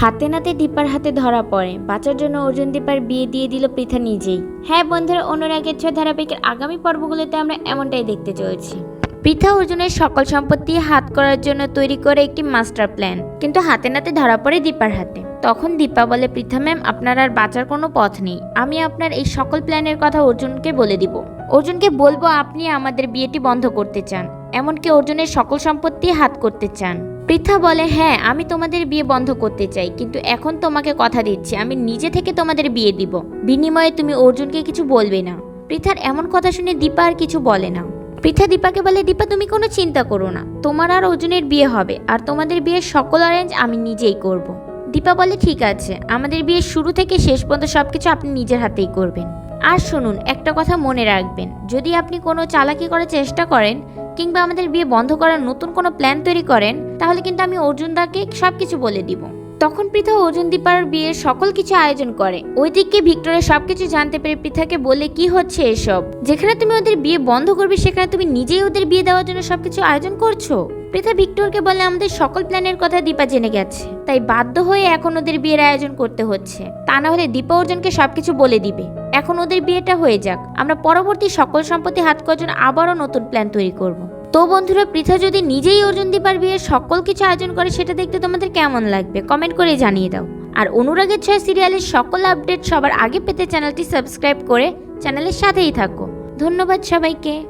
হাতে নাতে দীপার হাতে ধরা পড়ে। বাঁচার জন্য অর্জুন দীপার বিয়ে দিয়ে দিল পৃথা নিজেই। হ্যাঁ বন্ধুরা, অনুরাগের ছয় ধারাবাহিকের আগামী পর্বগুলোতে আমরা এমনটাই দেখতে চলেছি। পৃথা অর্জুনের সকল সম্পত্তি হাত করার জন্য তৈরি করে একটি মাস্টার প্ল্যান। কিন্তু হাতে নাতে ধরা পড়ে দীপার হাতে। তখন দীপা বলে, পৃথা ম্যাম, আপনার আর বাঁচার কোনো পথ নেই। আমি আপনার এই সকল প্ল্যানের কথা অর্জুনকে বলে দিব। অর্জুনকে বলব, আপনি আমাদের বিয়েটি বন্ধ করতে চান। এমনকি অর্জুনের সকল সম্পত্তি হাত করতে চান। পৃথা বলে হ্যাঁ আমি তোমাদের বিয়ে বন্ধ করতে চাই, কিন্তু এখন তোমাকে কথা দিচ্ছি, আমি নিজে থেকে তোমাদের বিয়ে দিব। বিনিময়ে তুমি অর্জুনকে কিছু বলবে না। পৃথার এমন কথা শুনে দীপা আর কিছু বলে না। পৃথা দীপাকে বলে, দীপা, তুমি কোনো চিন্তা করো না, তোমার আর অর্জুনের বিয়ে হবে, আর তোমাদের বিয়ের সকল অ্যারেঞ্জ আমি নিজেই করব। দীপা বলে, ঠিক আছে, আমাদের বিয়ের শুরু থেকে শেষ পর্যন্ত সব কিছু আপনি নিজের হাতেই করবেন। আর শুনুন, একটা কথা মনে রাখবেন, যদি আপনি কোনো চালাকি করার চেষ্টা করেন কিংবা আমাদের বিয়ে বন্ধ করার নতুন কোনো প্ল্যান তৈরি করেন, তাহলে কিন্তু আমি অর্জুন অর্জুনদাকে সবকিছু বলে দিব। তখন পৃথা অর্জুন দীপার বিয়ের সকল কিছু আয়োজন করে। ওইদিকে ভিক্টোরিয়া সবকিছু জানতে পেরে পৃথাকে বলে, কি হচ্ছে এসব? যেখানে তুমি ওদের বিয়ে বন্ধ করবে, সেখানে তুমি নিজেই ওদের বিয়ে দেওয়ার জন্য সবকিছু আয়োজন করছ? পৃথা ভিক্টরকে বলে, আমাদের সকল প্ল্যানের কথা দীপা জেনে গেছে। তাই বাধ্য হয়ে এখন ওদের বিয়ের আয়োজন করতে হচ্ছে। তা না হলে দীপা অর্জুনকে সবকিছু বলে দিবে। এখন ওদের বিয়েটা হয়ে যাক। আমরা পরবর্তী সকল সম্পত্তি হাত কজন আবারও নতুন প্ল্যান তৈরি করব। তো বন্ধুরা, পৃথা যদি নিজেই অর্জুন দীপার বিয়ের সকল কিছু আয়োজন করে, সেটা দেখতে তোমাদের কেমন লাগবে? কমেন্ট করে জানিয়ে দাও। আর অনুরাগের ছয় সিরিয়ালের সকল আপডেট সবার আগে পেতে চ্যানেলটি সাবস্ক্রাইব করে চ্যানেলের সাথেই থাকো। ধন্যবাদ সবাইকে।